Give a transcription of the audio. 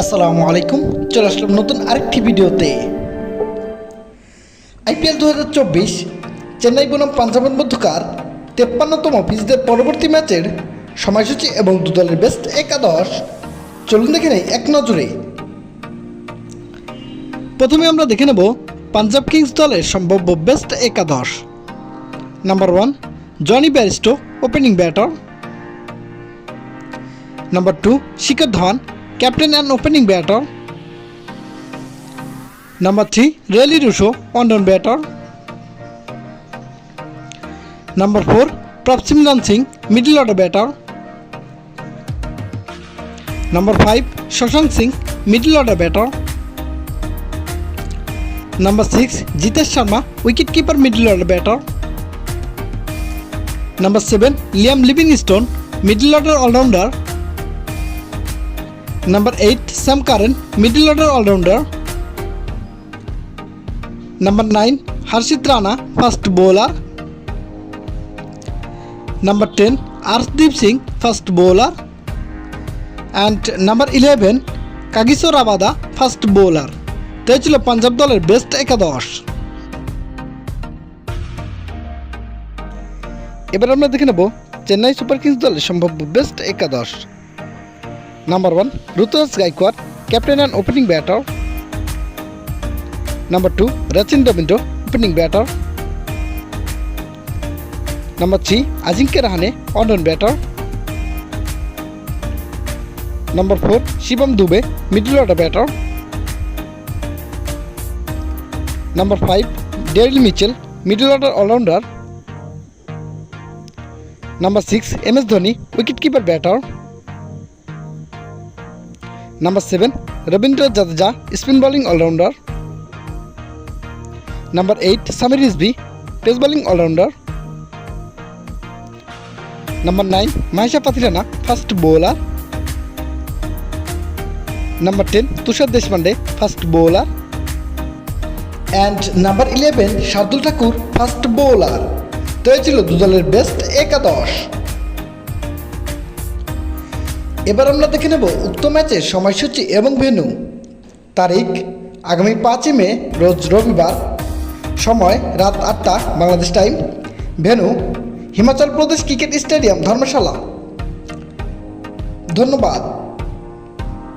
আসসালামু আলাইকুম চলে আসলাম নতুন আরেকটি ভিডিওতে। আইপিএল দু হাজার চব্বিশ চেন্নাই বনাম পাঞ্জাবের মধ্যকার তেপ্পান্নতম পিচদের পরবর্তী ম্যাচের সময়সূচি এবং দু দলের বেস্ট একাদশ চলুন দেখে নেই এক নজরে। প্রথমে আমরা দেখে নেব পাঞ্জাব কিংস দলের সম্ভাব্য বেস্ট একাদশ। Number one Jonny Bairstow opening batter Number 2, Shikhar Dhawan, captain and opening batter. Number 3, Rayleigh Russo, on-run batter. Number 4, Prabhsimran Singh, middle order batter. Number 5, Shashank Singh, middle order batter. Number 6, Jitesh Sharma, wicket keeper middle order batter. Number 7, Liam Livingstone, middle order all-rounder. Number 8 Sam Curran middle order all-rounder Number 9 Harshit Rana first bowler Number 10 Arshdeep Singh first bowler and number 11 Kagiso Rabada first bowler তো ছিল পাঞ্জাব দলের best একাদশ এবার আমরা দেখে নেব Chennai super Kings দলের সম্ভাব্য বেস্ট একাদশ Number 1 Ruturaj Gaikwad, captain and opening batter. Number 2 Rachin Domingo, opening batter. Number 3 Ajinkya Rahane, on-run batter. Number 4 Shivam Dube, middle order batter. Number 5 Daryl Mitchell, middle order all-rounder. Number 6 MS Dhoni, wicket-keeper batter. Number seven Ravindra Jadeja spin bowling allrounder number eight Sameer ইসবি pace bowling allrounder number nine Matheesha Pathirana fast bowler number ten Tushar Deshpande fast bowler and number eleven Shardul Thakur fast bowler তো ছিল দুদলের best একাদশ। এবার আমরা দেখে নেব উক্ত ম্যাচের সময়সূচি এবং ভেন্যু। তারিখ, আগামী পাঁচই মে, রোজ রবিবার। সময়, রাত আটটা, Bangladesh time venue, Himachal Pradesh cricket stadium Dharamshala. ধন্যবাদ।